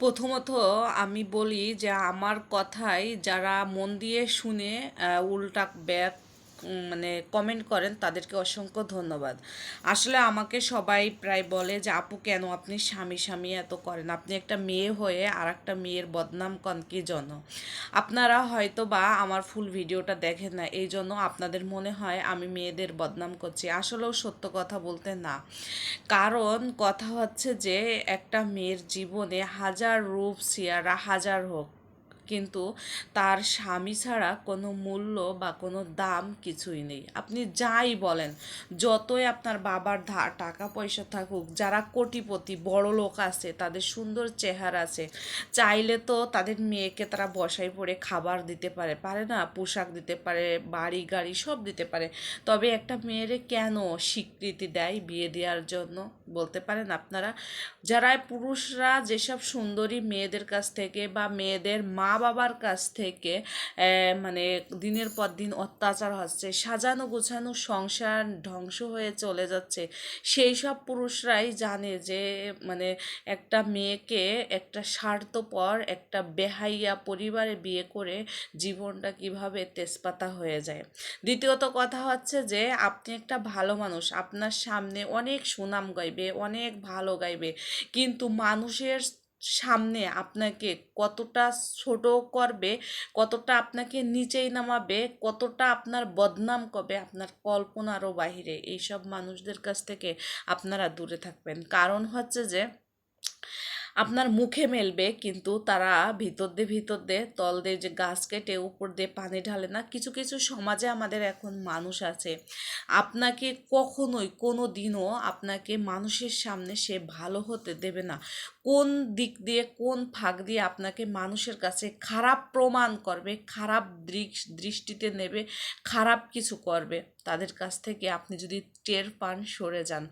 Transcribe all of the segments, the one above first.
প্রথমত আমি বলি যে আমার কথাই যারা মন দিয়ে শুনে উল্টা উম, মানে কমেন্ট করেন, তাদেরকে অসংখ্য ধন্যবাদ। আসলে আমাকে সবাই প্রায় বলে যে, আপু, কেন আপনি স্বামী স্বামী এত করেন? আপনি একটা মেয়ে হয়ে আর একটা মেয়ের বদনাম কন, কি জন্য? আপনারা হয়তো বা আমার ফুল ভিডিওটা দেখেন না, এই জন্য আপনাদের মনে হয় আমি মেয়েদের বদনাম করছি। আসলেও সত্য কথা বলতে না। কারণ কথা হচ্ছে যে, একটা মেয়ের জীবনে হাজার রূপ, সিয়ারা হাজার হোক কিন্তু তার স্বামী ছাড়া কোনো মূল্য বা কোনো দাম কিছুই নেই। আপনি যাই বলেন, যতই আপনার বাবার ধা টাকা পয়সা থাকুক, যারা কোটিপতি, বড় লোক আছে, তাদের সুন্দর চেহারা আছে, চাইলে তো তাদের মেয়েকে তারা বসাই পড়ে খাবার দিতে পারে পারে না? পোশাক দিতে পারে, বাড়ি, গাড়ি সব দিতে পারে। তবে একটা মেয়েরে কেন স্বীকৃতি দেয় বিয়ে দেওয়ার জন্য? বলতে পারেন আপনারা? যারা পুরুষরা যেসব সুন্দরী মেয়েদের কাছ থেকে বা মেয়েদের মা বাবার কাছ থেকে মানে দিনের পর দিন অত্যাচার হচ্ছে, সাজানো গোছানো সংসার ধ্বংস হয়ে চলে যাচ্ছে। সেই সব পুরুষরাই জানে যে মানে একটা মেয়েকে একটা স্বার্থপর, একটা বেহাইয়া পরিবারে বিয়ে করে জীবনটা কীভাবে তেজপাতা হয়ে যায়। দ্বিতীয়ত কথা হচ্ছে যে, আপনি একটা ভালো মানুষ, আপনার সামনে অনেক সুনাম গাইবে, অনেক ভালো গাইবে, কিন্তু মানুষের সামনে আপনাকে কতটা ছোট করবে, কতটা আপনাকে নিচেই নামাবে, কতটা আপনার বদনাম করবে আপনার কল্পনারও বাহিরে। এইসব মানুষদের কাছ থেকে আপনারা দূরে থাকবেন। কারণ হচ্ছে যে আপনার মুখে মেলবে, কিন্তু তারা ভিতর দিয়ে ভিতর দিয়ে, তল দিয়ে যে গাছ কেটে, উপর দিয়ে পানি ঢালে না, কিছু কিছু সমাজে আমাদের এখন মানুষ আছে। আপনাকে কখনোই কোনো দিনও আপনাকে মানুষের সামনে সে ভালো হতে দেবে না। কোন দিক দিয়ে, কোন ফাঁক দিয়ে আপনাকে মানুষের কাছে খারাপ প্রমাণ করবে, খারাপ দৃষ্টিতে নেবে, খারাপ কিছু করবে, তাদের কাছ থেকে আপনি যদি টের পান, সরে যান।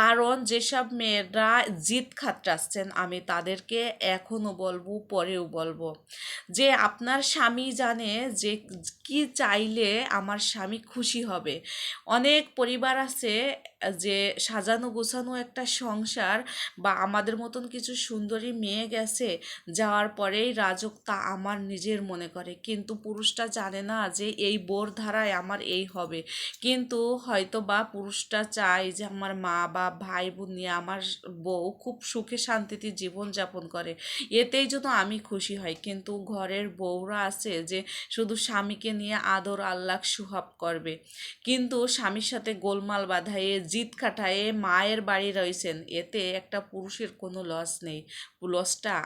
কারণ যেসব মেয়েরা জিত খাট্টাচ্ছেন আমি তাদেরকে এখনও বলব, পরেও বলব। যে আপনার স্বামী জানে যে কি চাইলে আমার স্বামী খুশি হবে। অনেক পরিবার আছে যে সাজানো গোছানো একটা সংসার বা আমাদের মতন কিছু সুন্দরী মেয়ে গেছে, যাওয়ার পরেই রাজক তা আমার নিজের মনে করে। কিন্তু পুরুষটা জানে না যে এই বোর ধারায় আমার এই হবে। কিন্তু হয়তো বা পুরুষটা চায় যে আমার মা বা ভাই বোন নিয়ে আমার বউ খুব সুখে শান্তিতে জীবনযাপন করে। এতেই যেন আমি খুশি হই। কিন্তু ঘরের বউরা আছে যে শুধু স্বামীকে নিয়ে আদর আল্লাহ সুহাব করবে। কিন্তু স্বামীর সাথে গোলমাল বাঁধায়ে জিত খাটায় মায়ের বাড়ি রয়েছেন এতে একটা পুরুষের কোনো লস নেই। লসটা